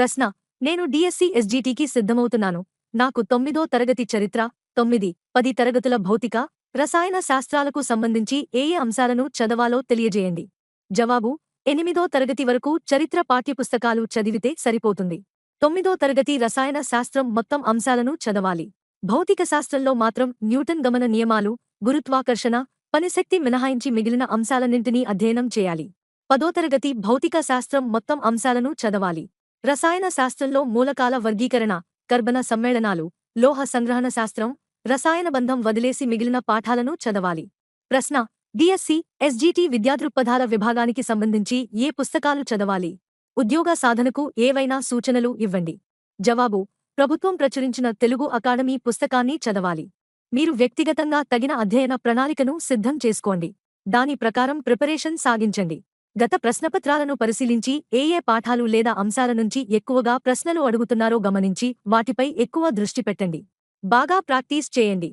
ప్రశ్న నేను డిఎస్సి ఎస్జిటికి సిద్ధమవుతున్నాను. నాకు తొమ్మిదో తరగతి చరిత్ర తొమ్మిది పది తరగతుల భౌతిక రసాయన శాస్త్రాలకు సంబంధించి ఏ ఏ అంశాలను చదవాలో తెలియజేయండి. జవాబు ఎనిమిదో తరగతి వరకు చరిత్ర పాఠ్యపుస్తకాలు చదివితే సరిపోతుంది. తొమ్మిదో తరగతి రసాయన శాస్త్రం మొత్తం అంశాలను చదవాలి. భౌతిక శాస్త్రంలో మాత్రం న్యూటన్ గమన నియమాలు గురుత్వాకర్షణ పనిశక్తి మినహాయించి మిగిలిన అంశాలన్నింటినీ అధ్యయనం చేయాలి. పదో తరగతి భౌతిక శాస్త్రం మొత్తం అంశాలను చదవాలి. రసాయన శాస్త్రంలో మూలకాల వర్గీకరణ కర్బన సమ్మేళనాలు లోహ సంగ్రహణ శాస్త్రం రసాయన బంధం వదిలేసి మిగిలిన పాఠాలను చదవాలి. ప్రశ్న డిఎస్సి ఎస్జీటీ విద్యాదృక్పథాల విభాగానికి సంబంధించి ఏ పుస్తకాలు చదవాలి? ఉద్యోగ సాధనకు ఏవైనా సూచనలు ఇవ్వండి. జవాబు ప్రభుత్వం ప్రచురించిన తెలుగు అకాడమీ పుస్తకాన్ని చదవాలి. మీరు వ్యక్తిగతంగా తగిన అధ్యయన ప్రణాళికను సిద్ధం చేసుకోండి. దాని ప్రకారం ప్రిపరేషన్ సాగించండి. గత ప్రశ్నపత్రాలను పరిశీలించి ఏ ఏ పాఠాలు లేదా అంశాల నుంచి ఎక్కువగా ప్రశ్నలు అడుగుతున్నారో గమనించి వాటిపై ఎక్కువ దృష్టి పెట్టండి. బాగా ప్రాక్టీస్ చేయండి.